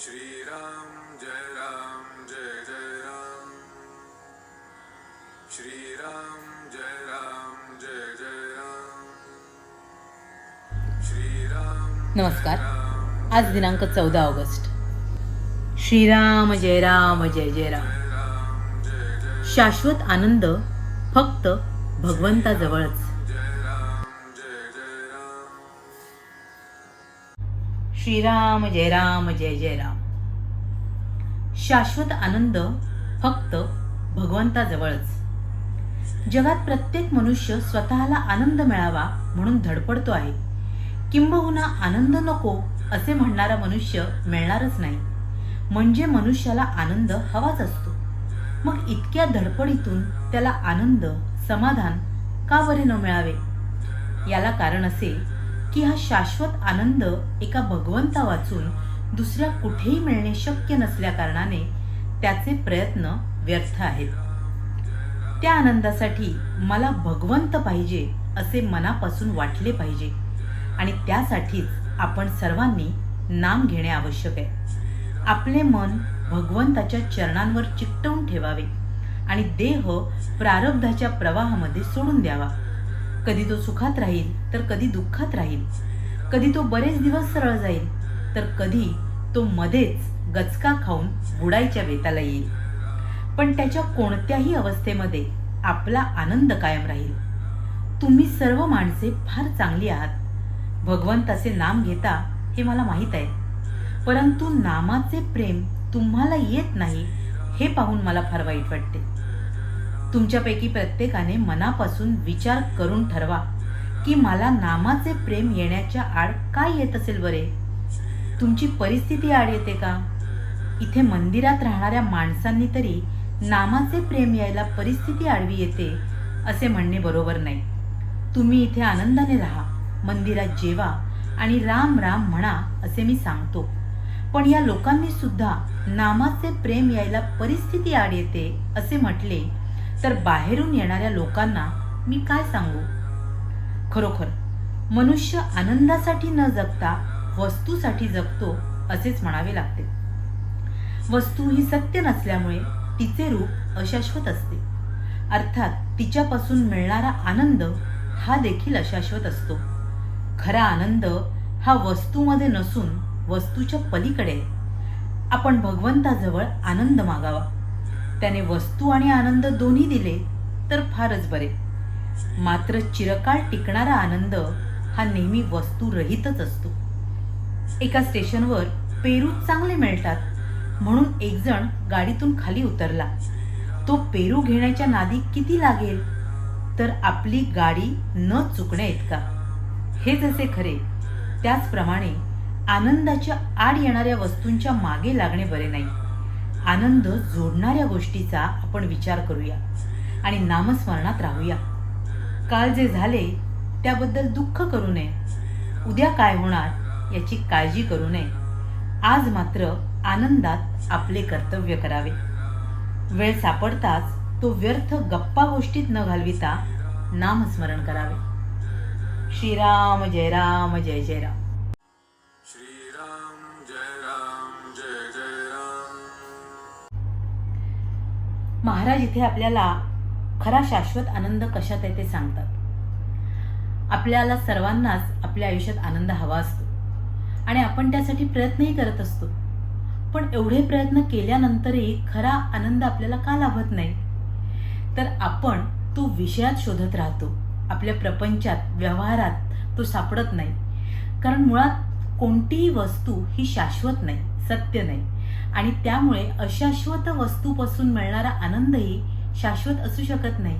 श्रीराम जय राम जय जय राम। श्रीराम जय राम जय जय राम। श्रीराम नमस्कार। आज दिनांक चौदा ऑगस्ट. श्रीराम जय राम जय जय राम। शाश्वत आनंद फक्त भगवंताजवळच. श्रीराम जय राम जय जय राम. शाश्वत आनंद फक्त भगवंताजवळच. जगात प्रत्येक मनुष्य स्वतःला आनंद मिळावा म्हणून धडपडतो आहे. किंबहुना आनंद नको असे म्हणणारा मनुष्य मिळणारच नाही. म्हणजे मनुष्याला आनंद हवाच असतो. मग इतक्या धडपडीतून त्याला आनंद समाधान का बरे न मिळावे? याला कारण असे की हा शाश्वत आनंद एका भगवंता वाचून दुसऱ्या कुठेही मिळणे शक्य नसल्याकारणाने त्याचे प्रयत्न व्यर्थ आहेत. त्या आनंदासाठी मला भगवंत पाहिजे असे मनापासून वाटले पाहिजे आणि त्यासाठीच आपण सर्वांनी नाम घेणे आवश्यक आहे. आपले मन भगवंताच्या चरणांवर चिकटवून ठेवावे आणि देह प्रारब्धाच्या प्रवाहामध्ये सोडून द्यावा. कधी तो सुखात राहील तर कधी दुःखात राहील. कधी तो बरेच दिवस सरळ जाईल तर कधी तो मध्येच गचका खाऊन बुडायच्या बेताला येईल. पण त्याच्या कोणत्याही अवस्थेमध्ये आपला आनंद कायम राहील. तुम्ही सर्व माणसे फार चांगली आहात. भगवंताचे नाम घेता हे मला माहीत आहे. परंतु नामाचे प्रेम तुम्हाला येत नाही हे पाहून मला फार वाईट वाटते. तुमच्यापैकी प्रत्येकाने मनापासून विचार करून ठरवा की मला नामाचे प्रेम येण्याच्या आड काय येत असेल बरे? तुमची परिस्थिती आड येते का? इथे मंदिरात राहणाऱ्या माणसांनी तरी नामाचे प्रेम यायला परिस्थिती आडवी येते असे म्हणणे बरोबर नाही. तुम्ही इथे आनंदाने राहा मंदिरात जेवा आणि राम राम म्हणा असे मी सांगतो. पण या लोकांनी सुद्धा नामाचे प्रेम यायला परिस्थिती आड येते असे म्हटले तर बाहेरून येणाऱ्या लोकांना मी काय सांगू? खरोखर मनुष्य आनंदासाठी न जगता वस्तूसाठी जगतो असेच म्हणावे लागते. वस्तू ही सत्य नसल्यामुळे तिचे रूप अशाश्वत असते. अर्थात तिच्यापासून मिळणारा आनंद हा देखील अशाश्वत असतो. खरा आनंद हा वस्तूमध्ये नसून वस्तूच्या पलीकडे आपण भगवंताजवळ आनंद मागावा. त्याने वस्तू आणि आनंद दोन्ही दिले तर फारच बरे. मात्र चिरकाळ टिकणारा आनंद हा नेहमी वस्तूरहितच असतो. एका स्टेशनवर पेरू चांगले मिळतात म्हणून एकजण गाडीतून खाली उतरला. तो पेरू घेण्याच्या नादी किती लागेल? तर आपली गाडी न चुकण्या इतका. हे जसे खरे. त्याचप्रमाणे आनंदाच्या आड येणाऱ्या वस्तूंच्या मागे लागणे बरे नाही. आनंद जोडणाऱ्या गोष्टीचा आपण विचार करूया आणि नामस्मरणात राहूया. काल जे झाले त्याबद्दल दुःख करू नये. उद्या काय होणार याची काळजी करू नये. आज मात्र आनंदात आपले कर्तव्य करावे. वेळ सापडताच तो व्यर्थ गप्पा गोष्टीत न घालविता नामस्मरण करावे. श्रीराम जय राम जय जय राम महाराज इथे आपल्याला खरा शाश्वत आनंद कशात आहे ते सांगतात. आपल्याला सर्वांनाच आपल्या आयुष्यात आनंद हवा असतो. आणि आपण त्यासाठी प्रयत्नही करत असतो. पण एवढे प्रयत्न केल्यानंतरही खरा आनंद आपल्याला का लाभत नाही? तर आपण तो विषयात शोधत राहतो. आपल्या प्रपंचात व्यवहारात तो सापडत नाही. कारण मुळात कोणतीही वस्तू ही शाश्वत नाही सत्य नाही. आणि त्यामुळे अशाश्वत वस्तूपासून मिळणारा आनंदही शाश्वत असू शकत नाही.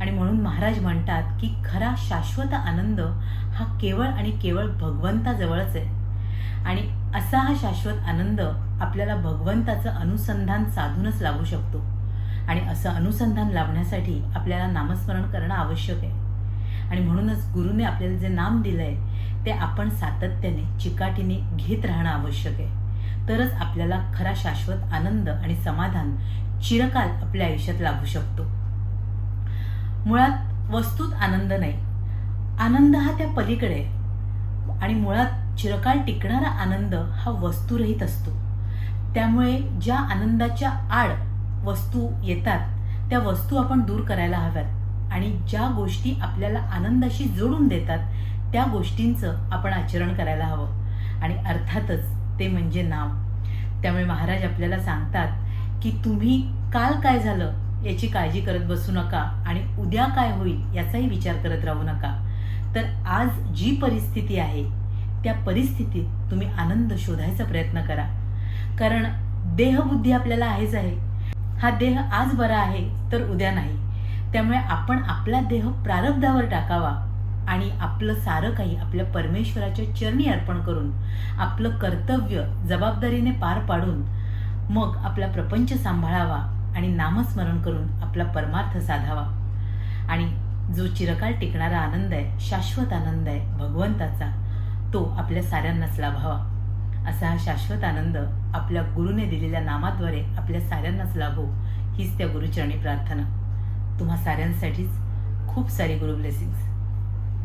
आणि म्हणून महाराज म्हणतात की खरा शाश्वत आनंद हा केवळ आणि केवळ भगवंताजवळच आहे. आणि असा हा शाश्वत आनंद आपल्याला भगवंताचं अनुसंधान साधूनच लागू शकतो. आणि असं अनुसंधान लाभण्यासाठी आपल्याला नामस्मरण करणं आवश्यक आहे. आणि म्हणूनच गुरुने आपल्याला जे नाम दिलं आहे ते आपण सातत्याने चिकाटीने घेत राहणं आवश्यक आहे. तरच आपल्याला खरा शाश्वत आनंद आणि समाधान चिरकाल आपल्या आयुष्यात लागू शकतो. मुळात वस्तूत आनंद नाही. आनंद हा त्या पलीकडे आणि मुळात चिरकाल टिकणारा आनंद हा वस्तुरहित असतो. त्यामुळे ज्या आनंदाच्या आड वस्तू येतात त्या वस्तू आपण दूर करायला हव्यात आणि ज्या गोष्टी आपल्याला आनंदाशी जोडून देतात त्या गोष्टींचं आपण आचरण करायला हवं. आणि अर्थातच ते म्हणजे नाम. त्यामुळे महाराज आपल्याला सांगतात की तुम्ही काल काय झालं याची काळजी करत बसू नका आणि उद्या काय होईल याचाही विचार करत राहू नका. तर आज जी परिस्थिती आहे त्या परिस्थितीत तुम्ही आनंद शोधायचा प्रयत्न करा. कारण देहबुद्धी आपल्याला आहेच आहे. हा देह आज बरा आहे तर उद्या नाही. त्यामुळे आपण आपला देह प्रारब्धावर टाकावा. आणि आपलं सारं काही आपल्या परमेश्वराच्या चरणी अर्पण करून आपलं कर्तव्य जबाबदारीने पार पाडून मग आपला प्रपंच सांभाळावा आणि नामस्मरण करून आपला परमार्थ साधावा. आणि जो चिरकाल टिकणारा आनंद आहे शाश्वत आनंद आहे भगवंताचा तो आपल्या साऱ्यांनाच लाभावा. असा हा शाश्वत आनंद आपल्या गुरुने दिलेल्या नामाद्वारे आपल्या साऱ्यांनाच लाभो हीच त्या गुरुचरणी प्रार्थना. तुम्हा साऱ्यांसाठीच खूप सारी गुरु ब्लेसिंग्स